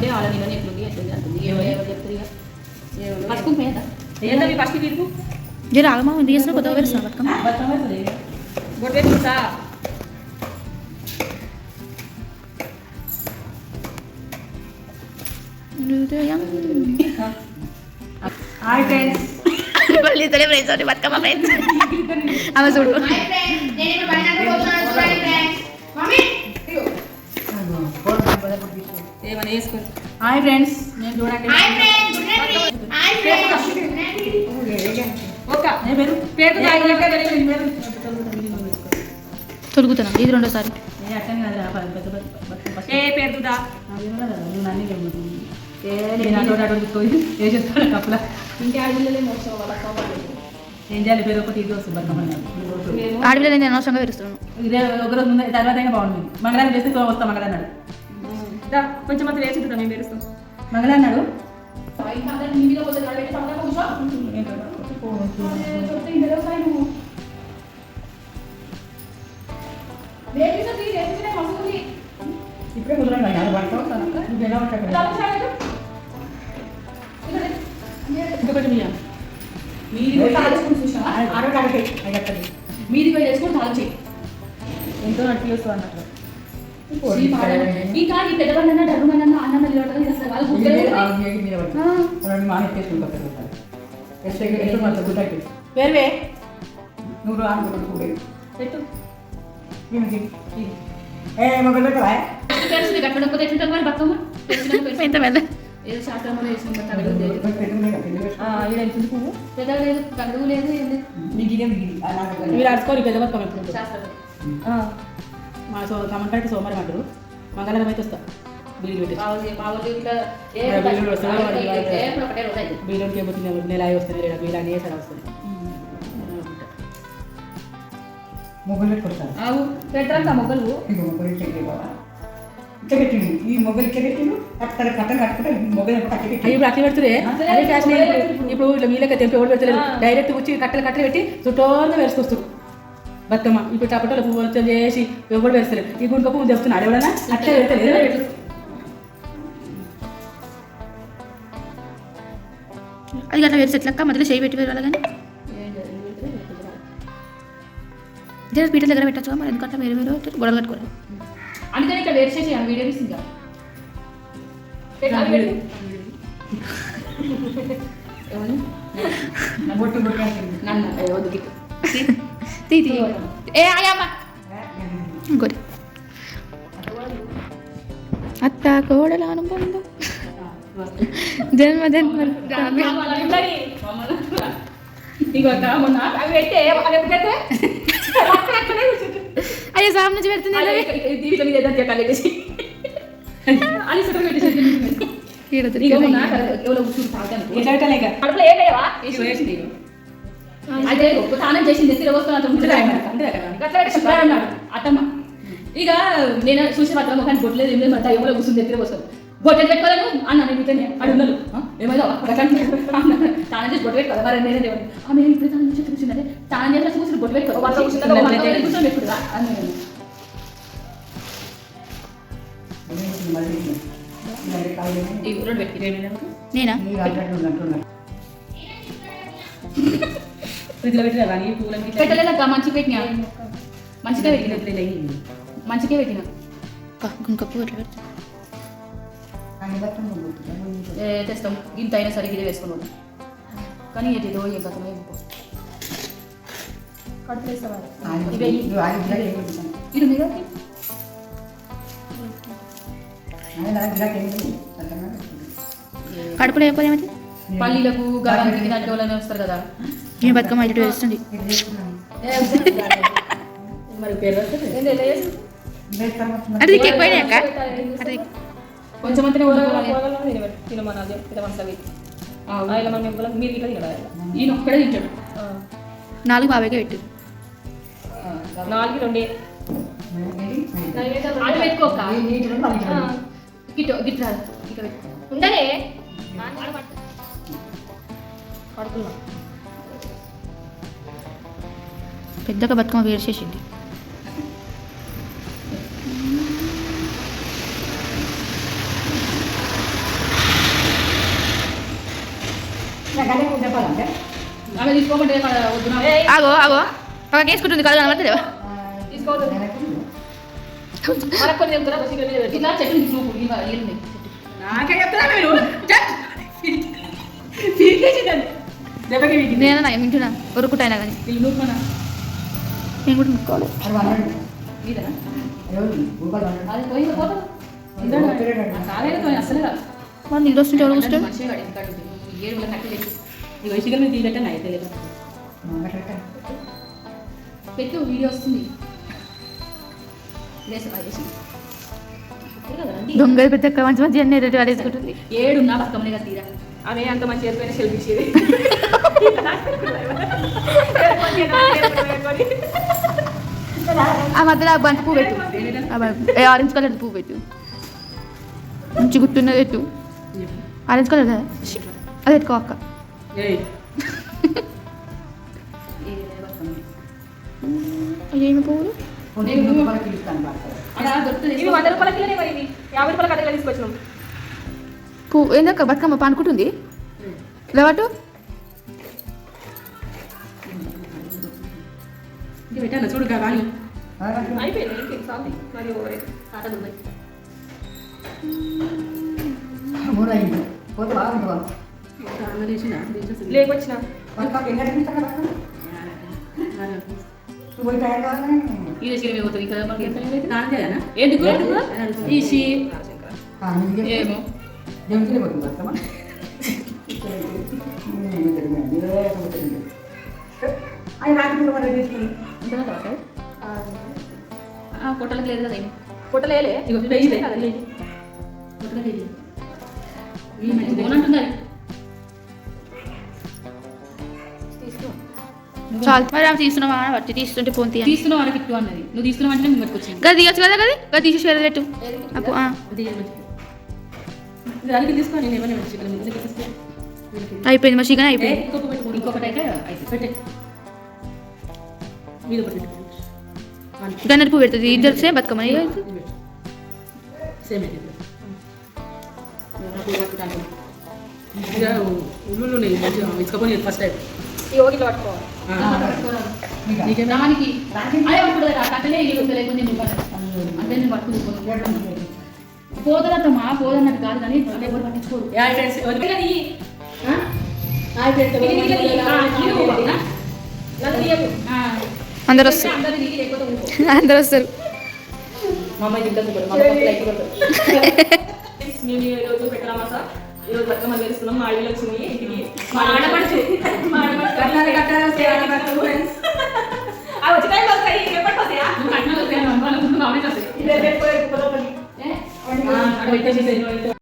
అంటే వాళ్ళ నేను ఎట్లుంది ఎట్లుంది అంటుంది. ఎవరు ఎవరు చెప్తారు ఇక? పసుపు మీద ఏంటో మీ ఫస్ట్ తీర్పు? జర ఆగమా ఉంది చేసిన కొత్తగా పెరుస్తాను బతుకమ్మ. బతుకమ్మ వస్తుంది బొట్టు పెట్టుకుంటా హాయ్ ఫ్రెండ్స్ మళ్ళీ ఇతడే ఫ్రెండ్స్ అని బతుకమ్మ ఫ్రెండ్స్ ఆమె చూడు. ఏమైనా వేసుకో హాయ్ ఫ్రెండ్స్ నేను ఆడపిల్లలే కోపాలు ఏం చేయాలి? పేరు ఒకటి ఇది వస్తుంది బతుకమ్మ. ఆడపిల్ల నేను అనవసరంగా పెరుస్తున్నాను ఇదే ఒక రోజు ముందు తర్వాత బాగుంటుంది. మంగళవారం చేస్తే వస్తాం మంగళవారం నాడు దా, కొంచెం అంత వేసి మేము పేరుస్తాం మంగళవారం నాడు ఇంకా అందరినీ నీ మీద పోతే నడబెట్టి పక్కన కూర్చో. చెప్తే ఇంత వ్యవసాయం నువ్వు. లేపేసి తీ, లేపేసి మస్తు ఉంది. ఇప్పుడే నువ్వు ఎలా. మీది పోయి మీది పోయి తెచ్చుకొని. ఎంతో నడిపిస్తూ అన్నట్టు ఈ పాడ- ఈ కాదు, ఈ పెద్దవాళ్ళు అన్న డబ్బు అన్న అన్న నిలబడతారు ఇది అసలు వాళ్ళు గుర్తులేదు. వేరువే నువ్వు అనుకుంటు పెట్టు ఏ మొగలు పెట్టవా తెలుసు కట్టకపోతే ఎట్లుంటుంది మరి బతుకమ్మ తెలిసినాక తెలుసు. ఎంత మెల్ల ఏదో శాస్త్రంలో వేసిన బట్ట అడగదు లేదు. పెద్దగా లేదు కడుగు లేదు ఏం లేదు మీరు అడుచుకోరు పెద్ద బతుకమ్మ ఎప్పుడు శాస్త్రం మా సో కమంటే సోమవారం అంటారు. మంగళవారం అయితే వస్తా. బిల్లు పెట్టి బిల్లుకి ఏమవుతుంది నెల అయి వస్తుంది లేదా బిల్లు అని సరే వస్తుంది. ఇక బాబా. ఇట్లా పెట్టిండు ఈ మొగలు ఇట్లా పెట్టిండు అక్కడ కట్టలు కట్టుకుంటే ఇప్పుడు అట్లా పెడుతురే. అదే ఫ్యాషన్ ఇప్పుడు ఇప్పుడు ఇట్లా మీలక తెంపి ఎవరు పెడతలేదు డైరెక్ట్ వచ్చి కట్టలు కట్టలు పెట్టి చుట్టూరుగా వేసుకొస్తారు బతుకమ్మ ఇప్పుడు టపటోలు పువ్వు వచ్చి చేసి ఎవరు వేస్తలేరు ఈ గుండె పువ్వు తెస్తున్నాడు ఎవడన్నా అట్లా పెడతలేదు అది అట్లా వేరు సెట్లక్క మధ్యలో చేయి పెట్టి వేరు కానీ జర పీటల దగ్గర పెట్టచ్చు మరి ఎందుకంటే వేరు వేరు గొడవలు కట్టుకోవాలి అందుకని ఇక్కడ వేరు చేసి ఆ వీడియో తీసింది నన్ను వద్దు గిట్టు. తీ తీ ఏ ఆగమ్మా ఇంకోటి అత్త కోడల అనుబంధం జన్మ జన్మ మమ్మల్ని ఉండని. మమ్మల్ని ఇగో అక్క, మొన్న అవి పెట్టే అవి ఎప్పుడు పెట్టే? అక్కడ అక్కడే కూర్చుంటు. అయ్యో సామ్ నుంచి పెడుతుంది అదే తానం చేసింది ఎత్తి వస్తున్నా అంతే అన్నాడు. అత్తమ్మ. ఇక నేను చూసి మాత్రం ముఖాన్ని బొట్టలేదు ఏం లేదు మరి ఎవరో కూర్చుంది ఎత్తిన వస్తుంది బొట్టెలు పెట్టుకోలేను అన్న నేను ఇతనే. అడుగున్నాను ఏమైనా తానం చేసి బొట్టు పెట్టుకోవాలి. మరి నేనే దేవుడు ఆమె ఇప్పుడు తానం చేసి కూర్చున్నదే తానం చేసి కూర్చుని బొట్టు పెట్టుకో వాళ్ళ కూర్చున్నది కూర్చొని పెట్టుకురా అని నేను. ఫ్రిడ్జ్లో పెట్టినా కానీ పూలకి పెట్టలేదక్క మంచిగా పెట్టినా మంచిగా పెట్టిన. మంచిగా పెట్టిన ఇంక పువ్వు ఎట్లా పెడతా ఏ, తెస్తాం ఇంత అయినా సరే ఇదే వేసుకున్నాడు కానీ ఏదో ఏం ఏం అయిపోతుంది ఇది మీద? కడుపులో ఏమైతే పల్లీలకు గారానికి దాంట్లో వాళ్ళని వస్తారు కదా నేను బతుకమ్మ ఇటు వేస్తుంది అటు దిక్కు ఎక్కువైనాయి అక్క దిక్కు కొంచెం అంతనే ఊరుకోవాలి మీరు ఇట్లా తినడా ఈయన ఒక్కడే తింటాడు నాలుగు బాబాయ్కి పెట్టు నాలుగు రెండే పెట్టుకోక రాదు ఇక పెట్టు ఉండలే పడుకుందాం. పెద్దగా బతుకమ్మ వేరు చేసింది. ఆగో ఆగో. వేసుకుంటుంది కదా అనమాట నాకే పీకేసిందని దెబ్బకి పీకింది. నేను నా వింటున్నా ఉరుకుతాయినా కానీ. నేను కూడా రాదు. వాళ్ళు నీళ్ళు వస్తుంటే ఎవరు తెలియదు పెట్టు వీడియో వస్తుంది. ఇదేసి పడేసి. అంతే కదండి. దొంగ పెద్ద మంచి మంచి అన్ని రెడ్డి వాడేసుకుంటుంది ఏడున్నా కదా తీరా. ఆమె అంత మంచి ఏర్పైన సెల్ఫీ ఇచ్చేది. ఆ మధ్యలో బంతి పువ్వు పెట్టు. ఆరెంజ్ కలర్ పువ్వు పెట్టు. మంచి గుర్తున్నది పెట్టు. ఆరెంజ్ కలర్ కదా? అది పెట్టుకో అక్క. ఏమి పువ్వులు వంద రూపాయల కిలోనే మరి యాభై రూపాయల కట్టగా తీసుకొచ్చినాం. పువ్వు ఏందక్క బతుకమ్మ పానుకుంటుంది? లేవటు ఇది పెట్టాను చూడు కానీ లేకొచ్చిన. ఎందుకు ఏమో. జంతులే పోతుంది బతుకమ్మ ఆయన తీసుకుని ఉంటుందా పొట్టలకు లేదు కదా పుట్టలేలే ఇగో వెయ్యి కదా. లేదు పొట్టలకు. చాలు. మరి ఆమె తీస్తున్నావా? అని బట్టి తీస్తుంటే పోన్ తీయ కిట్టు అన్నది. నువ్వు తీస్తున్నావు అంటే గది తీయచ్చు కదా గది? గది తీసి పెట్టు. దానికి తీసుకో నేను ఏమైనా చికెన్ అయిపోయింది మా చికెన్ అయిపోయింది. ఇంకొకటి అయితే అయిపోయింది. పెట్టే. మీద ఒకటి పెట్టు గన్నెర పువ్వు పెడుతుంది. ఇద్దరు సేమ్ బతుకమ్మ. సేమ్ మంచిగా ఇసుకపోయి ఫస్ట్ టైం పట్టుకోవాలి. దానికి అదే పోదరత్తమ్మా పోదన్నట్టు కాదు కానీ ఎవరు పట్టించుకోరు ఫ్రెండ్స్ హాయ్ ఫ్రెండ్స్ అందరు వస్తారు అందరూ వస్తారు మేము పెట్టరామా సార్ ఈ రోజు బతుకమ్మ తెలుస్తున్నాం మా అడవిలో వచ్చినాయి ఇంటికి మా ఆడపడుచు మా ఆడపడుచు కట్టాలి కట్టాలి వస్తే ఆడపడుచు friends. ఆ వచ్చి టైం వస్తాయి పెట్టుకోలేదు ఏ? అక్కడ పెట్టేసి